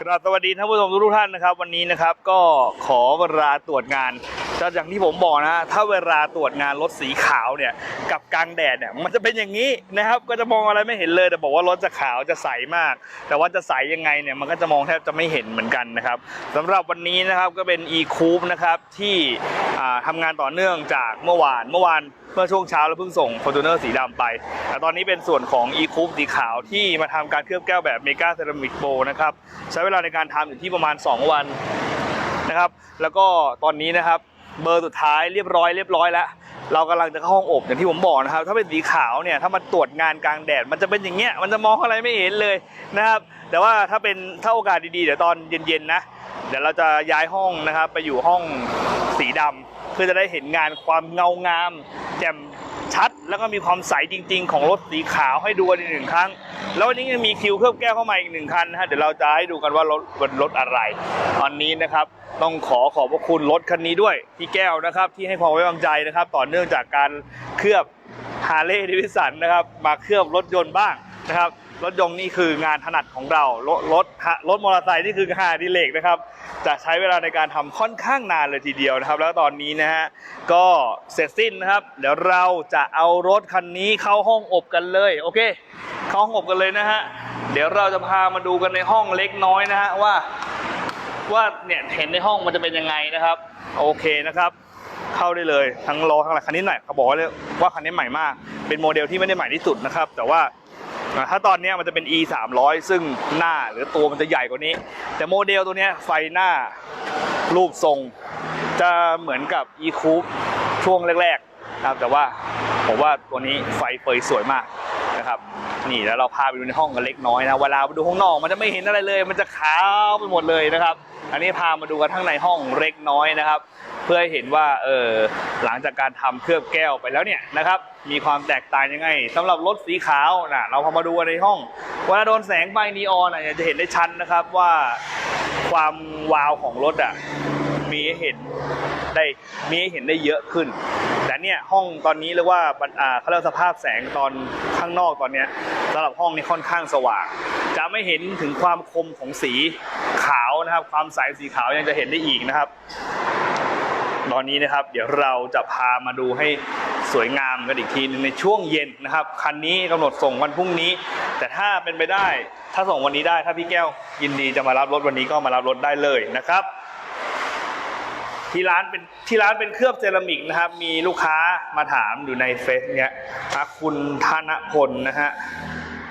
กราบสวัสดีท่านผู้ชมทุกท่านนะครับ วันนี้นะครับก็ขอเวลาตรวจงานก็อย่างที่ผมบอกนะถ้าเวลาตรวจงานรถสีขาวเนี่ยกับกลางแดดเนี่ยมันจะเป็นอย่างนี้นะครับ ก็จะมองอะไรไม่เห็นเลยแต่บอกว่ารถจะขาวจะใสมาก แต่ว่าจะใสยังไงเนี่ยมันก็จะมองแทบจะไม่เห็นเหมือนกันนะครับสำหรับวันนี้นะครับก็เป็น e c o u p นะครับที่อ่าทำงานต่อเนื่องจากเมื่อวานเมื่อวาน เมื่อช่วงเช้าเราเพิ่งส่ง f o r t u n e r สีดำไป แต่ตอนนี้เป็นส่วนของ e c o u p สีขาวที่มาทำการเคลือบแก้วแบบเมกาเซรามิกโบนะครับใช้เวลาในการทำอยู่ที่ประมาณ 2 วันนะครับ แล้วก็ตอนนี้นะครับเบอร์สุดท้ายเรียบร้อยเรียบร้อยแล้วเรากำลังจะเข้าห้องอบอย่างที่ผมบอกนะครับ ถ้าเป็นสีขาวเนี่ยถ้ามันตรวจงานกลางแดดมันจะเป็นอย่างเงี้ยมันจะมองอะไรไม่เห็นเลยนะครับ แต่ว่าถ้าเป็นถ้าโอกาสดีๆเดี๋ยวตอนเย็นๆนะเดี๋ยวเราจะย้ายห้องนะครับ ไปอยู่ห้องสีดำเพื่อจะได้เห็นงานความเงางาม จ่มชัด แล้วก็มีความใสจริง ๆ ของรถสีขาวให้ดูกันอีกหนึ่งครั้ง แล้ววันนี้ยังมีคิวเคลือบแก้วเข้ามาอีกหนึ่งคันนะฮะเดี๋ยวเราจะให้ดูกันว่ารถเป็นรถอะไรตอนนี้นะครับต้องขอขอบพระคุณรถคันนี้ด้วยพี่แก้วนะครับที่ให้ความไว้วางใจนะครับ ต่อเนื่องจากการเคลือบฮาร์เลย์ดิวิสันนะครับมาเคลือบรถยนต์บ้างนะครับ รถยนต์นี่คืองานถนัดของเรา รถรถรถมอเตอร์ไซค์นี่คืองานดิเลกนะครับ จะใช้เวลาในการทำค่อนข้างนานเลยทีเดียวนะครับ แล้วตอนนี้นะฮะก็เสร็จสิ้นนะครับ เดี๋ยวเราจะเอารถคันนี้เข้าห้องอบกันเลย โอเค เข้าห้องอบกันเลยนะฮะเดี๋ยวเราจะพามาดูกันในห้องเล็กน้อยนะฮะว่าว่าเนี่ยเห็นในห้องมันจะเป็นยังไงนะครับ โอเคนะครับเข้าได้เลยทั้งล้อทั้งอะไรคันนี้หน่อยเขาบอกว่าเลยว่าคันนี้ใหม่มาก เป็นโมเดลที่ไม่ได้ใหม่ที่สุดนะครับ แต่ว่า ถ้าตอนนี้มันจะเป็น e 3 0 0ซึ่งหน้าหรือตัวมันจะใหญ่กว่านี้ แต่โมเดลตัวนี้ไฟหน้ารูปทรง จะเหมือนกับ e coupe ช่วงแรกๆนะครับแต่ว่าผมว่าตัวนี้ไฟเปยสวยมากนะครับ นี่แล้วเราพาไปดูในห้องกันเล็กน้อยนะ เวลาไปดูห้องนอกมันจะไม่เห็นอะไรเลย มันจะขาวไปหมดเลยนะครับ อันนี้พามาดูกันทั้งในห้องเล็กน้อยนะครับ เพื่อให้เห็นว่าเออหลังจากการทำเคลือบแก้วไปแล้วเนี่ยนะครับมีความแตกต่างยังไงสำหรับรถสีขาวนะเราพามาดูในห้องเวลาโดนแสงไฟนีออนอะจะเห็นได้ชัดนะครับว่าความวาวของรถอะมีให้เห็นได้มีให้เห็นได้เยอะขึ้น แต่เนี่ยห้องตอนนี้เรียกว่าเขาเรียกสภาพแสงตอนข้างนอกตอนเนี้ยสำหรับห้องนี้ค่อนข้างสว่าง จะไม่เห็นถึงความคมของสีขาวนะครับ ความใสสีขาวยังจะเห็นได้อีกนะครับ ตอนนี้นะครับ เดี๋ยวเราจะพามาดูให้สวยงามกันอีกทีหนึงในช่วงเย็นนะครับคันนี้กำหนดส่งวันพรุ่งนี้ แต่ถ้าเป็นไปได้ ถ้าส่งวันนี้ได้ ถ้าพี่แก้วยินดีจะมารับรถวันนี้ก็มารับรถได้เลยนะครับ ที่ร้านเป็นที่ร้านเป็นเคลือบเซรามิกนะครับ มีลูกค้ามาถามอยู่ในเฟซเนี้ยอะคุณธนพลนะฮะ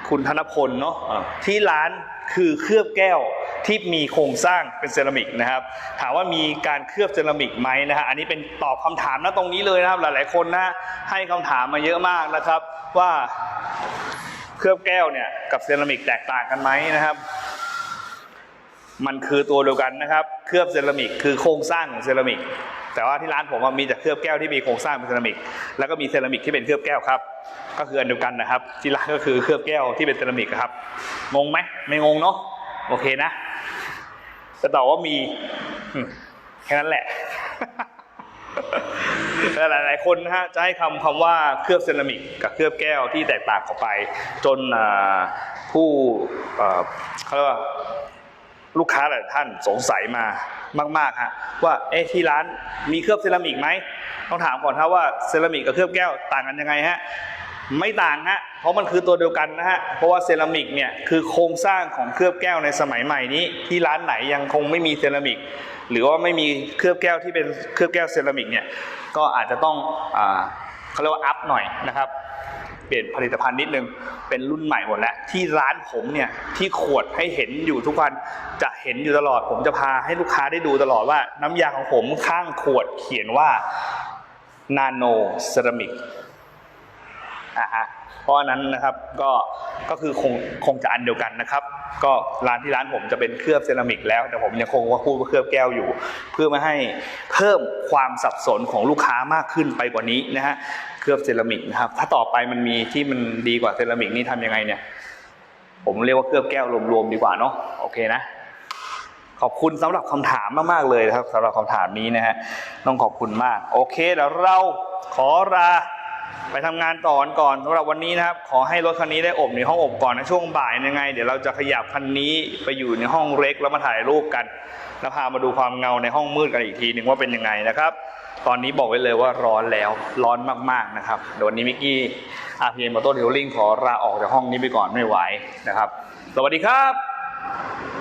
คุณธนพลเนาะอะที่ร้านคือเคลือบแก้ว ที่มีโครงสร้างเป็นเซรามิกนะครับ ถามว่ามีการเคลือบเซรามิกไหมนะฮะอันนี้เป็นตอบคำถามนะตรงนี้เลยนะครับ หลายๆคนนะให้คำถามมาเยอะมากนะครับ ว่าเคลือบแก้วเนี่ยกับเซรามิกแตกต่างกันไหมนะครับมันคือตัวเดียวกันนะครับ เคลือบเซรามิกคือโครงสร้างของเซรามิก แต่ว่าที่ร้านผมมีแต่เคลือบแก้วที่มีโครงสร้างเป็นเซรามิก แล้วก็มีเซรามิกที่เป็นเคลือบแก้วครับ ก็คืออันเดียวกันนะครับ ที่ร้านก็คือเคลือบแก้วที่เป็นเซรามิกครับ งงไหมไม่งงเนาะ โอเคนะ จะตอบว่ามีอืมแค่นั้นแหละแต่หลายๆคนนะฮะจะให้คำคำว่าเคลือบเซรามิกกับเคลือบแก้วที่แตกต่างออกไป จนอ่าผู้เอ่อเขาเรียกว่าลูกค้าหลายท่านสงสัยมามากๆฮะว่าเอ๊ะที่ร้านมีเคลือบเซรามิกไหมต้องถามก่อนครับว่าเซรามิกกับเคลือบแก้วต่างกันยังไงฮะไม่ต่างฮะ เพราะมันคือตัวเดียวกันนะฮะ เพราะว่าเซรามิกเนี่ยคือโครงสร้างของเคลือบแก้วในสมัยใหม่นี้ ที่ร้านไหนยังคงไม่มีเซรามิก หรือว่าไม่มีเคลือบแก้วที่เป็นเคลือบแก้วเซรามิกเนี่ยก็อาจจะต้องอ่าเขาเรียกว่าอัพหน่อยนะครับเปลี่ยนผลิตภัณฑ์นิดนึงเป็นรุ่นใหม่หมดแล้ว ที่ร้านผมเนี่ยที่ขวดให้เห็นอยู่ทุกวันจะเห็นอยู่ตลอด ผมจะพาให้ลูกค้าได้ดูตลอดว่า น้ำยาของผมข้างขวดเขียนว่านาโนเซรามิกอ่าฮะ เพราะนั้นนะครับก็ก็คือคงคงจะอันเดียวกันนะครับ ก็ร้านที่ร้านผมจะเป็นเคลือบเซรามิกแล้ว แต่ผมยังคงว่าพูดว่าเคลือบแก้วอยู่ เพื่อไม่ให้เพิ่มความสับสนของลูกค้ามากขึ้นไปกว่านี้นะฮะเคลือบเซรามิกนะครับถ้าต่อไปมันมีที่มันดีกว่าเซรามิกนี่ทำยังไงเนี่ยผมเรียกว่าเคลือบแก้วรวมๆดีกว่าเนาะโอเคนะขอบคุณสำหรับคำถามมากๆเลยนะครับสำหรับคำถามนี้นะฮะต้องขอบคุณมาก โอเคเดี๋ยวเราขอลา ไปทำงานต่อกันก่อนสำหรับวันนี้นะครับ ขอให้รถคันนี้ได้อบในห้องอบก่อนนะช่วงบ่ายยังไง เดี๋ยวเราจะขยับคันนี้ไปอยู่ในห้องเล็กแล้วมาถ่ายรูปกันแล้วพามาดูความเงาในห้องมืดกันอีกทีหนึ่งว่าเป็นยังไงนะครับ ตอนนี้บอกไว้เลยว่าร้อนแล้วร้อนมากๆนะครับเดี๋ยววันนี้มิกกี้อาพีเอ็มออโต้เทลลิงขอลาออกจากห้องนี้ไปก่อนไม่ไหวนะครับ สวัสดีครับ